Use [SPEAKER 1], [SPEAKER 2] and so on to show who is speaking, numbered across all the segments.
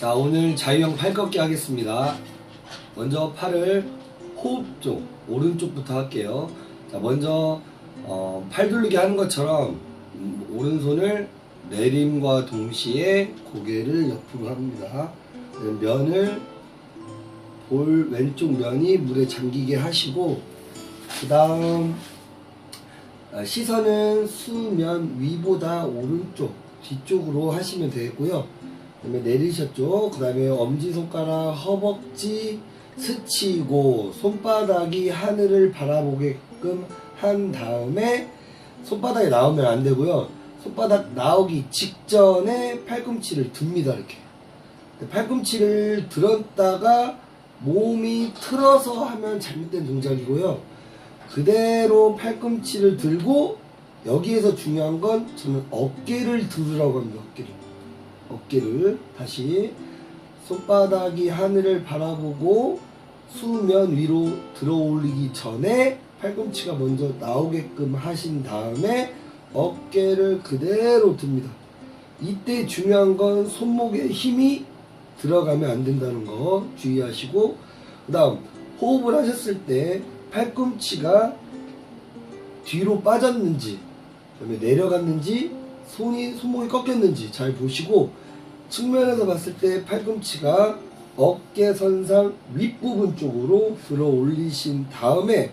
[SPEAKER 1] 자, 오늘 자유형 팔 걷기 하겠습니다. 먼저 팔을 호흡 쪽, 오른쪽부터 할게요. 자, 먼저 어, 팔 돌리기 하는 것처럼 음, 오른손을 내림과 동시에 고개를 옆으로 합니다. 네, 면을 볼 왼쪽 면이 물에 잠기게 하시고 그 다음 아, 시선은 수면 위보다 오른쪽 뒤쪽으로 하시면 되겠고요. 그다음에 내리셨죠. 그다음에 엄지 손가락 허벅지 스치고 손바닥이 하늘을 바라보게끔 한 다음에 손바닥이 나오면 안 되고요. 손바닥 나오기 직전에 팔꿈치를 듭니다 이렇게. 팔꿈치를 들었다가 몸이 틀어서 하면 잘못된 동작이고요. 그대로 팔꿈치를 들고 여기에서 중요한 건 저는 어깨를 들으라고 합니다. 어깨를. 어깨를 다시 손바닥이 하늘을 바라보고 수면 위로 들어 올리기 전에 팔꿈치가 먼저 나오게끔 하신 다음에 어깨를 그대로 듭니다. 이때 중요한 건 손목에 힘이 들어가면 안 된다는 거 주의하시고 그 다음 호흡을 하셨을 때 팔꿈치가 뒤로 빠졌는지 그다음에 내려갔는지 손이 손목이 꺾였는지 잘 보시고 측면에서 봤을 때 팔꿈치가 어깨 선상 윗부분 쪽으로 들어 올리신 다음에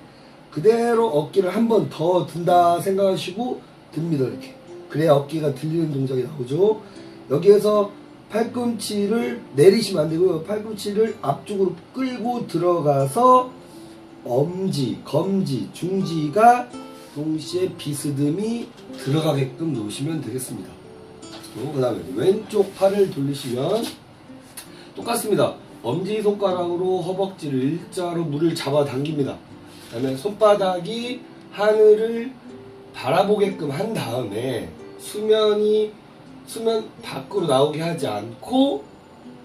[SPEAKER 1] 그대로 어깨를 한 번 더 든다 생각하시고 듭니다 이렇게. 그래야 어깨가 들리는 동작이 나오죠. 여기에서 팔꿈치를 내리시면 안 되고요. 팔꿈치를 앞쪽으로 끌고 들어가서 엄지, 검지, 중지가 동시에 비스듬히 들어가게끔 놓으시면 되겠습니다. 그 다음에 왼쪽 팔을 돌리시면 똑같습니다. 엄지 손가락으로 허벅지를 일자로 물을 잡아 당깁니다. 그 다음에 손바닥이 하늘을 바라보게끔 한 다음에 수면이 수면 밖으로 나오게 하지 않고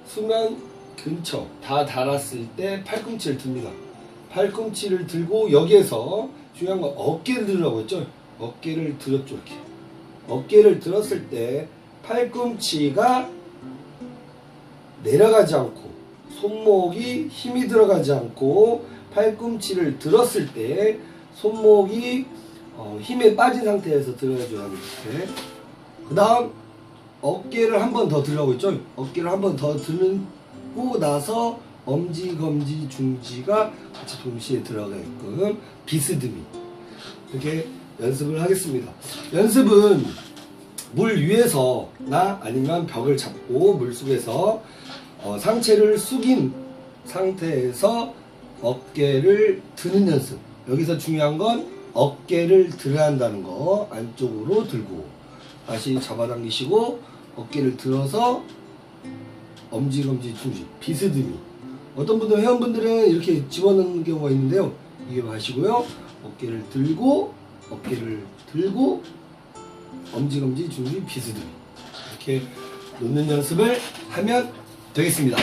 [SPEAKER 1] 수면 근처 다 닿았을 때 팔꿈치를 듭니다. 팔꿈치를 들고 여기에서 중요한 건 어깨를 들으라고 했죠. 어깨를 들었죠 이렇게. 어깨를 들었을 때 팔꿈치가 내려가지 않고 손목이 힘이 들어가지 않고 팔꿈치를 들었을 때 손목이 어, 힘에 빠진 상태에서 들어줘야 합니다. 그 다음 어깨를 한 번 더 들라고 했죠. 어깨를 한 번 더 들고 나서 엄지, 검지, 중지가 같이 동시에 들어가게끔 비스듬히. 이렇게 연습을 하겠습니다. 연습은 물 위에서나 아니면 벽을 잡고 물 속에서 어, 상체를 숙인 상태에서 어깨를 드는 연습. 여기서 중요한 건 어깨를 들어야 한다는 거. 안쪽으로 들고 다시 잡아당기시고 어깨를 들어서 엄지검지 중지. 비스듬히 어떤 분들 회원분들은 이렇게 집어넣는 경우가 있는데요. 이게 마시고요. 어깨를 들고 어깨를 들고 엄지검지 중지 비스듬히 이렇게 놓는 연습을 하면 되겠습니다